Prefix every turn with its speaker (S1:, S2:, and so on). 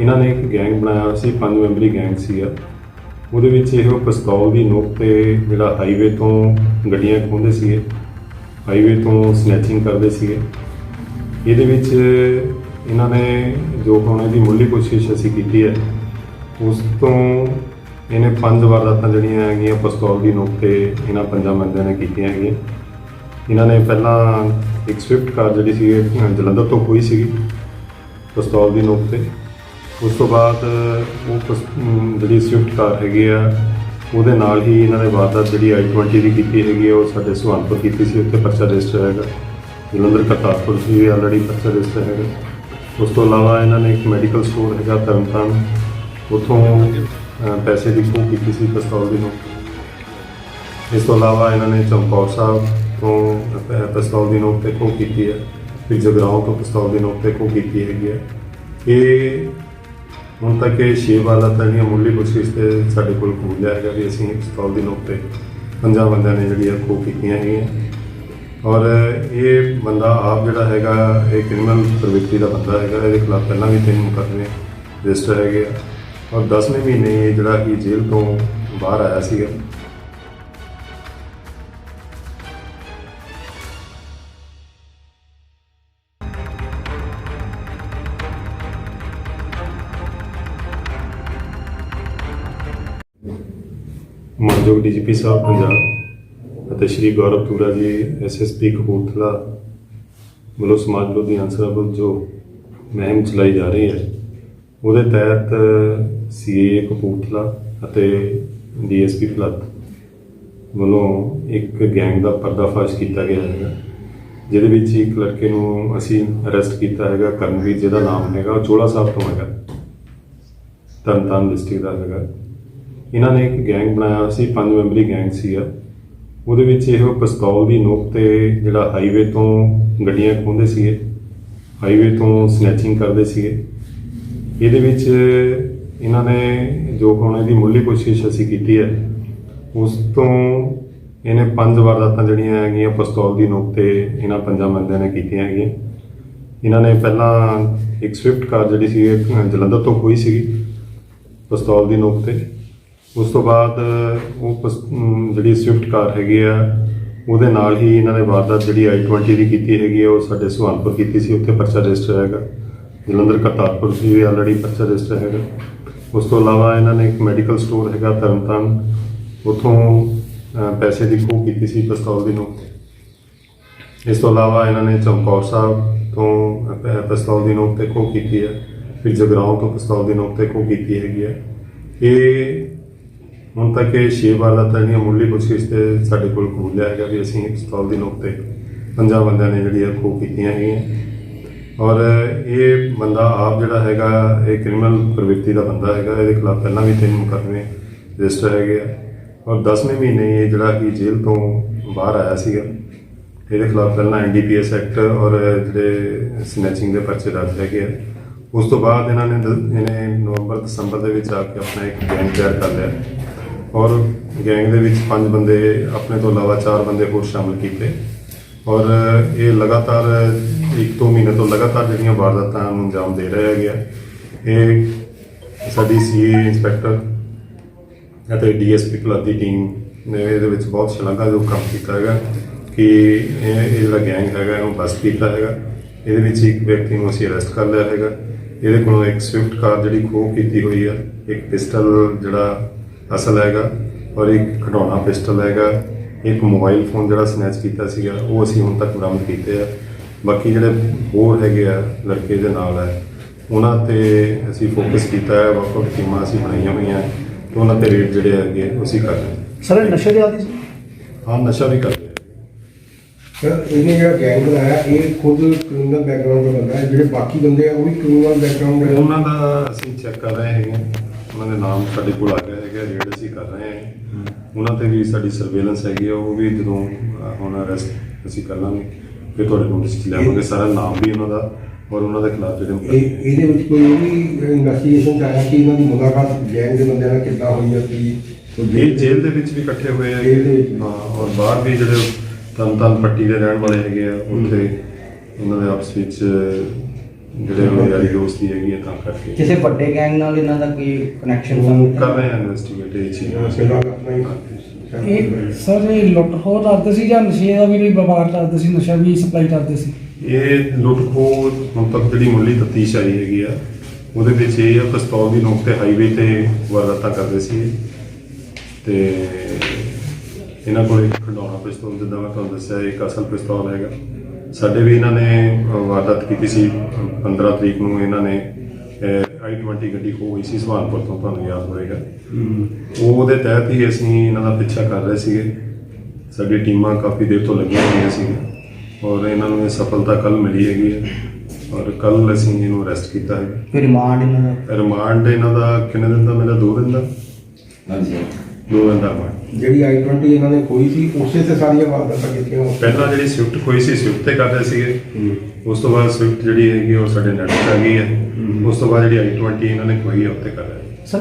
S1: ਇਹਨਾਂ ਨੇ ਇੱਕ ਗੈਂਗ ਬਣਾਇਆ ਹੋਇਆ ਸੀ, ਪੰਜ ਮੈਂਬਰੀ ਗੈਂਗ ਸੀਗਾ ਉਹਦੇ ਵਿੱਚ ਇਹ ਪਿਸਤੌਲ ਦੀ ਨੋਕ ਤੇ ਜਿਹੜਾ ਹਾਈਵੇ ਤੋਂ ਗੱਡੀਆਂ ਖੋਹਦੇ ਸੀਗੇ ਹਾਈਵੇ ਤੋਂ ਸਨੈਚਿੰਗ ਕਰਦੇ ਸੀਗੇ। ਇਹਦੇ ਵਿੱਚ ਇਹਨਾਂ ਨੇ ਜੋ ਪਾਉਣੇ ਦੀ ਮੁੱਢਲੀ ਕੋਸ਼ਿਸ਼ ਅਸੀਂ ਕੀਤੀ ਹੈ, ਉਸ ਤੋਂ ਇਹਨੇ ਪੰਜ ਵਾਰਦਾਤਾਂ ਜਿਹੜੀਆਂ ਹੈਗੀਆਂ ਪਿਸਤੌਲ ਦੀ ਨੋਕ ਤੇ ਇਹਨਾਂ ਪੰਜਾਂ ਬੰਦਿਆਂ ਨੇ ਕੀਤੀਆਂ ਹੈਗੀਆਂ। ਇਹਨਾਂ ਨੇ ਪਹਿਲਾਂ ਇੱਕ ਸਵਿਫਟ ਕਾਰ ਜਿਹੜੀ ਸੀ ਜਲੰਧਰ ਤੋਂ ਖੋਈ ਸੀਗੀ, ਪਿਸਤੌਲ ਦੀ ਨੋਕ ਤੇ। ਉਸ ਤੋਂ ਬਾਅਦ ਉਹ ਪਸ ਅਮ ਜਿਹੜੀ ਸਵਿਫਟ ਕਾਰ ਹੈਗੀ ਆ ਉਹਦੇ ਨਾਲ ਹੀ ਇਹਨਾਂ ਨੇ ਵਾਰਦਾਤ ਜਿਹੜੀ i20 ਦੀ ਕੀਤੀ ਹੈਗੀ ਆ ਉਹ ਸਾਡੇ ਸੁਹਾਨਪੁਰ ਕੀਤੀ ਸੀ ਉੱਥੇ ਪਰਚਾ ਰਜਿਸਟਰ ਹੈਗਾ। ਜਲੰਧਰ ਕਰਤਾਰਪੁਰ ਸੀ ਆਲਰੇਡੀ ਪਰਚਾ ਰਜਿਸਟਰ ਹੈਗਾ। ਉਸ ਤੋਂ ਇਲਾਵਾ ਇਹਨਾਂ ਨੇ ਇੱਕ ਮੈਡੀਕਲ ਸਟੋਰ ਹੈਗਾ ਤਰਨਤਾਰਨ। ਉੱਥੋਂ ਅ, ਪੈਸੇ ਦੀ ਖੋਹ ਕੀਤੀ ਸੀ ਪਿਸਤੌਲ ਦੀ ਨੋਕ ਇਸ ਤੋਂ ਇਲਾਵਾ ਇਹਨਾਂ ਨੇ ਚਮਕੌਰ ਸਾਹਿਬ ਤੋਂ ਪ- ਪਿਸਤੌਲ ਦੀ ਨੋਕ ਤੇ ਖੋਹ ਕੀਤੀ ਹੈ। ਫਿਰ ਜਗਰਾਉਂ ਤੋਂ ਪਿਸਤੌਲ ਦੀ ਨੋਕ ਤੇ ਖੋਹ ਕੀਤੀ ਹੈਗੀ ਹੈ। ਇਹ ਹੁਣ ਤੱਕ ਇਹ ਛੇ ਵਾਲਾ ਤਾਂ ਜਿਹੜੀਆਂ ਮੁੱਢਲੀ ਕੋਸ਼ਿਸ਼ ਤੇ ਸਾਡੇ ਕੋਲ ਕਬੂਲਿਆ ਹੈਗਾ ਵੀ ਅਸੀਂ ਪਿਸਤੌਲ ਦੀ ਨੋਕ ਤੇ ਪੰਜਾਂ ਬੰਦਿਆਂ ਨੇ ਜਿਹੜੀਆਂ ਖੋਹ ਕੀਤੀਆਂ ਹੈਗੀਆਂ। ਔਰ ਇਹ ਬੰਦਾ ਆਪ ਜਿਹੜਾ ਹੈਗਾ, ਇਹ ਕ੍ਰਿਮੀਨਲ ਪ੍ਰਵਿਰਤੀ ਦਾ ਬੰਦਾ ਹੈਗਾ, ਇਹਦੇ ਖਿਲਾਫ ਪਹਿਲਾਂ ਵੀ ਤਿੰਨ ਮੁਕੱਦਮੇ ਰਜਿਸਟਰ ਹੈਗੇ ਆ। ਔਰ 10ਵੇਂ ਮਹੀਨੇ ਇਹ ਜਿਹੜਾ ਕਿ ਜੇਲ੍ਹ ਤੋਂ ਬਾਹਰ ਆਇਆ ਸੀਗਾ। ਮਾਨਯੋਗ ਡੀਜੀਪੀ ਸਾਹਿਬ ਪੰਜਾਬ ਅਤੇ ਸ਼੍ਰੀ ਗੌਰਵ ਤੂਰਾ ਜੀ ਐਸਐਸਪੀ ਕਪੂਰਥਲਾ ਵੱਲੋਂ ਸਮਾਜ ਵਿਰੋਧੀ ਅਨਸਰਾਂ ਵੱਲ ਜੋ ਮੁਹਿੰਮ ਚਲਾਈ ਜਾ ਰਹੀ ਹੈ, ਉਹਦੇ ਤਹਿਤ ਸੀਏ ਕਪੂਰਥਲਾ ਅਤੇ ਡੀਐਸਪੀ ਫਲੱਤ ਵੱਲੋਂ ਇੱਕ ਗੈਂਗ ਦਾ ਪਰਦਾਫਾਸ਼ ਕੀਤਾ ਗਿਆ ਹੈਗਾ। ਜਿਹਦੇ ਵਿੱਚ ਇੱਕ ਲੜਕੇ ਨੂੰ ਅਸੀਂ ਅਰੈਸਟ ਕੀਤਾ ਹੈਗਾ ਕਰਨਵੀਰ, ਜਿਹਦਾ ਨਾਮ ਹੈਗਾ, ਉਹ ਚੋਲਾ ਸਾਹਿਬ ਤੋਂ ਹੈਗਾ। ਤਰਨਤਾਰਨ ਡਿਸਟ੍ਰਿਕਟ ਦਾ ਹੈਗਾ। ਇਹਨਾਂ ਨੇ ਇੱਕ ਗੈਂਗ ਬਣਾਇਆ ਸੀ, ਪੰਜ ਮੈਂਬਰੀ ਗੈਂਗ ਸੀਗਾ ਉਹਦੇ ਵਿੱਚ ਇਹੋ ਪਿਸਤੌਲ ਦੀ ਨੋਕ ਤੇ ਜਿਹੜਾ ਹਾਈਵੇ ਤੋਂ ਗੱਡੀਆਂ ਖੋਹਦੇ ਸੀਗੇ ਹਾਈਵੇ ਤੋਂ ਸਨੈਚਿੰਗ ਕਰਦੇ ਸੀਗੇ। ਇਹਦੇ ਵਿੱਚ ਇਹਨਾਂ ਨੇ ਜੋ ਹੋਣੇ ਦੀ ਮੁੱਢਲੀ ਕੋਸ਼ਿਸ਼ ਅਸੀਂ ਕੀਤੀ ਹੈ, ਉਸ ਤੋਂ ਇਹਨੇ ਪੰਜ ਵਾਰਦਾਤਾਂ ਜਿਹੜੀਆਂ ਹੈਗੀਆਂ ਪਿਸਤੌਲ ਦੀ ਨੋਕ ਤੇ ਇਹਨਾਂ ਪੰਜਾਂ ਬੰਦਿਆਂ ਨੇ ਕੀਤੀਆਂ ਹੈਗੀਆਂ। ਇਹਨਾਂ ਨੇ ਪਹਿਲਾਂ ਇੱਕ ਸਵਿਫਟ ਕਾਰ ਜਿਹੜੀ ਸੀ ਜਲੰਧਰ ਤੋਂ ਖੋਈ ਸੀਗੀ, ਪਿਸਤੌਲ ਦੀ ਨੋਕ ਤੇ। ਉਸ ਤੋਂ ਬਾਅਦ ਉਹ ਪਸ ਅਮ ਜਿਹੜੀ ਸਵਿਫਟ ਕਾਰ ਹੈਗੀ ਆ ਉਹਦੇ ਨਾਲ ਹੀ ਇਹਨਾਂ ਨੇ ਵਾਰਦਾਤ ਜਿਹੜੀ i20 ਦੀ ਕੀਤੀ ਹੈਗੀ ਆ ਉਹ ਸਾਡੇ ਸੁਹਾਨਪੁਰ ਕੀਤੀ ਸੀ ਉੱਥੇ ਪਰਚਾ ਰਜਿਸਟਰ ਹੈਗਾ। ਜਲੰਧਰ ਕਰਤਾਰਪੁਰ ਸੀ ਵੀ ਆਲਰੇਡੀ ਪਰਚਾ ਰਜਿਸਟਰ ਹੈਗਾ। ਉਸ ਤੋਂ ਇਲਾਵਾ ਇਹਨਾਂ ਨੇ ਇੱਕ ਮੈਡੀਕਲ ਸਟੋਰ ਹੈਗਾ ਤਰਨਤਾਰਨ ਉੱਥੋਂ ਅ, ਪੈਸੇ ਦੀ ਖੋਹ ਕੀਤੀ ਸੀ ਪਿਸਤੌਲ ਦੀ ਨੋਕ ਇਸ ਤੋਂ ਇਲਾਵਾ ਇਹਨਾਂ ਨੇ ਚਮਕੌਰ ਸਾਹਿਬ ਤੋਂ ਪ- ਪਿਸਤੌਲ ਦੀ ਨੋਕ ਤੇ ਖੋਹ ਕੀਤੀ ਹੈ ਫਿਰ ਜਗਰਾਉਂ ਤੋਂ ਪਿਸਤੌਲ ਦੀ ਨੋਕ ਤੇ ਖੋਹ ਕੀਤੀ ਹੈਗੀ ਹੈ ਇਹ ਹੁਣ ਤੱਕ ਇਹ ਛੇ ਵਾਰਦਾਤਾਂ ਜਿਹੜੀਆਂ ਮੁੱਢਲੀ ਕੋਸ਼ਿਸ਼ ਤੇ ਸਾਡੇ ਕੋਲ ਕਬੂਲਿਆ ਹੈਗਾ ਵੀ ਅਸੀਂ ਪਿਸਤੌਲ ਦੀ ਨੋਕ ਤੇ ਪੰਜਾਂ ਬੰਦਿਆਂ ਨੇ ਜਿਹੜੀ ਆ ਖੋਹ ਕੀਤੀਆਂ ਹੈਗੀਆਂ। ਔਰ ਇਹ ਬੰਦਾ ਆਪ ਜਿਹੜਾ ਹੈਗਾ, ਇਹ ਕ੍ਰਿਮੀਨਲ ਪ੍ਰਵਿਰਤੀ ਦਾ ਬੰਦਾ ਹੈਗਾ, ਇਹਦੇ ਖਿਲਾਫ ਪਹਿਲਾਂ ਵੀ ਤਿੰਨ ਮੁਕੱਦਮੇ ਰਜਿਸਟਰ ਹੈਗੇ ਆ। ਔਰ 10ਵੇਂ ਮਹੀਨੇ ਇਹ ਜਿਹੜਾ ਕਿ ਜੇਲ੍ਹ ਤੋਂ ਬਾਹਰ ਆਇਆ ਸੀਗਾ, ਇਹਦੇ ਖਿਲਾਫ ਪਹਿਲਾਂ ਐਨਡੀਪੀਐਸ ਐਕਟ ਔਰ ਜਿਹੜੇ ਸਨੈਚਿੰਗ ਦੇ ਪਰਚੇ ਦਰਜ ਹੈਗੇ ਆ। ਉਸ ਤੋਂ ਬਾਅਦ ਇਹਨਾਂ ਨੇ ਦ- ਇਹਨੇ ਨਵੰਬਰ, ਦਸੰਬਰ ਦੇ ਵਿੱਚ ਆ ਕੇ ਆਪਣਾ ਇੱਕ ਗੈਂਗ ਤਿਆਰ ਕਰ ਲਿਆ। ਔਰ ਗੈਂਗ ਦੇ ਵਿੱਚ ਪੰਜ ਬੰਦੇ ਆਪਣੇ ਤੋਂ ਇਲਾਵਾ ਚਾਰ ਬੰਦੇ ਹੋਰ ਸ਼ਾਮਲ ਕੀਤੇ। ਔਰ ਇਹ ਲਗਾਤਾਰ ਇੱਕ ਦੋ ਮਹੀਨੇ ਤੋਂ ਲਗਾਤਾਰ ਜਿਹੜੀਆਂ ਵਾਰਦਾਤਾਂ ਨੂੰ ਅੰਜਾਮ ਦੇ ਰਿਹਾ ਹੈਗਾ। ਇਹ ਸਾਡੀ ਸੀਏ ਇੰਸਪੈਕਟਰ ਅਤੇ ਡੀਐਸਪੀ ਕਲੱਬ ਦੀ ਟੀਮ ਨੇ ਇਹਦੇ ਵਿੱਚ ਬਹੁਤ ਸ਼ਲਾਘਾਯੋਗ ਕੰਮ ਕੀਤਾ ਹੈਗਾ ਕਿ ਇਹ ਇਹ ਜਿਹੜਾ ਗੈਂਗ ਹੈਗਾ ਇਹਨੂੰ ਬਸ ਕੀਤਾ ਹੈਗਾ। ਇਹਦੇ ਵਿੱਚ ਇੱਕ ਵਿਅਕਤੀ ਨੂੰ ਅਸੀਂ ਅਰੈਸਟ ਕਰ ਲਿਆ ਹੈਗਾ। ਇਹਦੇ ਕੋਲੋਂ ਇੱਕ ਸਵਿਫਟ ਕਾਰ ਜਿਹੜੀ ਖੋਹ ਕੀਤੀ ਹੋਈ ਆ, ਇੱਕ ਪਿਸਟਲ ਜਿਹੜਾ ਅਸਲ ਹੈਗਾ ਔਰ ਇੱਕ ਖਿਡੌਣਾ ਪਿਸਟਲ ਹੈਗਾ ਇੱਕ ਮੋਬਾਈਲ ਫੋਨ ਜਿਹੜਾ ਸਨੈਚ ਕੀਤਾ ਸੀਗਾ ਉਹ ਅਸੀਂ ਹੁਣ ਤੱਕ ਬਰਾਮਦ ਕੀਤੇ ਆ ਬਾਕੀ ਜਿਹੜੇ ਹੋਰ ਹੈਗੇ ਆ ਲੜਕੇ ਦੇ ਨਾਲ ਹੈ ਉਹਨਾਂ ਤੇ ਅਸੀਂ ਫੋਕਸ ਕੀਤਾ ਹੈ ਵੱਖ ਵੱਖ ਟੀਮਾਂ ਅਸੀਂ ਬਣਾਈਆਂ ਹੋਈਆਂ ਤੇ ਉਹਨਾਂ ਤੇ ਰੇਟ ਜਿਹੜੇ ਹੈਗੇ ਅਸੀਂ ਕਰ ਰਹੇ ਹਾਂ।
S2: ਸਰ ਇਹ ਨਸ਼ੇ ਦੇ ਆਦੀ ਸੀ
S1: ਹਾਂ ਨਸ਼ਾ ਵੀ ਕਰ ਰਹੇ ਹਾਂ।
S3: ਸਰ ਇਹਨੇ ਜਿਹੜਾ ਗੈਂਗ ਬਣਾਇਆ ਇਹ ਖੁਦ ਕ੍ਰਿਮੀਨਲ ਬੈਕਗ੍ਰਾਉਂਡ ਦਾ ਬੰਦਾ ਹੈ ਜਿਹੜੇ ਬਾਕੀ ਬੰਦੇ ਆ ਉਹ ਵੀ ਕ੍ਰਿਮੀਨਲ ਬੈਕਗ੍ਰਾਉਂਡ ਦੇ
S1: ਉਹਨਾਂ ਦਾ ਅਸੀਂ ਚੈੱਕ ਕਰ ਰਹੇ ਹੈਗੇ ਹਾਂ। ਉਹਨਾਂ ਦੇ ਨਾਮ ਸਾਡੇ ਕੋਲ ਆ ਗਏ ਹੈਗੇ ਰੇਡ ਅਸੀਂ ਕਰ ਰਹੇ ਹਾਂ ਉਹਨਾਂ ਤੇ ਵੀ ਸਾਡੀ ਸਰਵੇਲੈਂਸ ਹੈਗੀ ਆ ਉਹ ਵੀ ਜਦੋਂ ਹੁਣ ਅਰੈਸਟ ਅਸੀਂ ਕਰ ਲਾਂਗੇ ਫਿਰ ਤੁਹਾਡੇ ਨੋਟਿਸ ਚ ਲਿਆਵਾਂਗੇ ਸਾਰਾ ਨਾਮ ਵੀ ਉਹਨਾਂ ਦਾ ਔਰ ਉਹਨਾਂ ਦੇ ਖਿਲਾਫ ਜਿਹੜੇ
S3: ਇਹ ਇਹਦੇ ਵਿੱਚ ਕੋਈ ਇਹ ਵੀ ਇਨਵੈਸਟੀਗੇਸ਼ਨ ਚ ਆਇਆ ਕਿ ਇਹਨਾਂ ਦੀ ਮੁਲਾਕਾਤ ਗੈਂਗ ਦੇ ਬੰਦਿਆਂ ਨਾਲ ਕਿੱਦਾਂ ਹੋਈ ਹੈ ਕਿ
S1: ਇਹ ਜੇਲ੍ਹ ਦੇ ਵਿੱਚ ਵੀ ਇਕੱਠੇ ਹੋਏ ਆ। ਹਾਂ ਔਰ ਬਾਹਰ ਵੀ ਜਿਹੜੇ ਤਨ ਤਨ ਪੱਟੀ ਦੇ ਰਹਿਣ ਵਾਲੇ ਹੈਗੇ ਆ ਉੱਥੇ ਉਹਨਾਂ ਦੇ ਆਪਸ ਵਿੱਚ ਜਿਹੜੇ ਉਹ ਯਾਰੀ ਦੋਸਤੀ ਹੈਗੀ ਹੈ ਤਾਂ ਕਰਕੇ।
S2: ਕਿਸੇ ਵੱਡੇ ਗੈਂਗ ਨਾਲ ਇਹਨਾਂ ਦਾ ਕੋਈ ਕਨੈਕਸ਼ਨ
S1: ਉਹ ਕਰ ਰਹੇ ਆ ਇਨਵੈਸਟੀਗੇਟ ਇਹ ਚੀਜ਼।
S3: ਫਿਲਹਾਲ ਆਪਣਾ ਹੀ
S4: ਇਹ ਸਰ ਇਹ ਲੁੱਟ ਖੋਹ ਕਰਦੇ ਸੀ ਜਾਂ ਨਸ਼ੇ ਦਾ ਵੀ ਕੋਈ ਵਪਾਰ ਕਰਦੇ ਸੀ ਨਸ਼ਾ ਵੀ ਸਪਲਾਈ ਕਰਦੇ ਸੀ?
S1: ਇਹ ਲੁੱਟ ਖੋਹ ਹੁਣ ਤੱਕ ਜਿਹੜੀ ਮੁੱਢਲੀ ਤਫਤੀਸ਼ ਆਈ ਹੈਗੀ ਆ ਉਹਦੇ ਵਿੱਚ ਇਹ ਆ ਪਿਸਤੌਲ ਦੀ ਨੋਕ ਤੇ ਹਾਈਵੇ ਤੇ ਵਾਰਦਾਤਾਂ ਕਰਦੇ ਸੀ। ਤੇ ਇਹਨਾਂ ਕੋਲ ਇੱਕ ਖੰਡੌਣਾ ਪਿਸਤੌਲ ਜਿੱਦਾਂ ਮੈਂ ਤੁਹਾਨੂੰ ਦੱਸਿਆ ਇੱਕ ਅਸਲ ਪਿਸਤੌਲ ਹੈਗਾ। ਸਾਡੇ ਵੀ ਇਹਨਾਂ ਨੇ ਵਾਰਦਾਤ ਕੀਤੀ ਸੀ ਅ, 15 ਤਰੀਕ ਨੂੰ ਇਹਨਾਂ ਨੇ ਆਈ 20 ਗੱਡੀ ਖੋ ਗਈ ਸੀ ਸੁਹਾਨਪੁਰ ਤੋਂ ਤੁਹਾਨੂੰ ਯਾਦ ਉਹ ਉਹਦੇ ਤਹਿਤ ਹੀ ਅਸੀਂ ਇਹਨਾਂ ਦਾ ਪਿੱਛਾ ਕਰ ਰਹੇ ਸੀਗੇ। ਸਾਡੀ ਟੀਮਾਂ ਕਾਫੀ ਦੇਰ ਤੋਂ ਲੱਗੀਆਂ ਹੋਈਆਂ ਸੀਗੀਆਂ। ਔਰ ਇਹਨਾਂ ਨੂੰ ਇਹ ਸਫਲਤਾ ਕੱਲ ਮਿਲੀ ਹੈਗੀ ਹੈ। ਔਰ ਕੱਲ ਅਸੀਂ ਇਹਨੂੰ ਅਰੈਸਟ ਕੀਤਾ ਹੈ।
S2: ਕੋਈ ਰਿਮਾਂਡ ਇਹਨਾਂ ਦਾ?
S1: ਰਿਮਾਂਡ ਇਹਨਾਂ ਦਾ ਕਿੰਨੇ ਦਿਨ ਦਾ? ਮੇਰਾ 2 ਦਿਨ ਦਾ।
S2: ਹਾਂਜੀ।
S1: ਦੋ ਦਿਨ ਦਾ ਰਿਮਾਂਡ
S3: ਜਿਹੜੀ i20 ਇਹਨਾਂ ਨੇ ਖੋਈ ਸੀ ਉਸੇ ਤੇ ਸਾਰੀਆਂ ਵਾਰਦਾਤਾਂ ਕੀਤੀਆਂ। ਉਹ
S1: ਪਹਿਲਾਂ ਜਿਹੜੀ ਸਵਿਫਟ ਕੋਈ ਸੀ ਸਵਿਫਟ ਤੇ ਕਰਦੇ ਸੀਗੇ। ਉਸ ਤੋਂ ਬਾਅਦ ਸਵਿਫਟ ਜਿਹੜੀ ਹੈਗੀ ਉਹ ਸਾਡੇ ਨੈਟ 'ਚ ਆ ਗਈ ਹੈ। ਉਸ ਤੋਂ ਬਾਅਦ ਜਿਹੜੀ i20 ਇਹਨਾਂ ਨੇ ਕੋਈ ਹੈ ਉੱਤੇ ਕਰ ਰਹੇ
S2: ਸਰ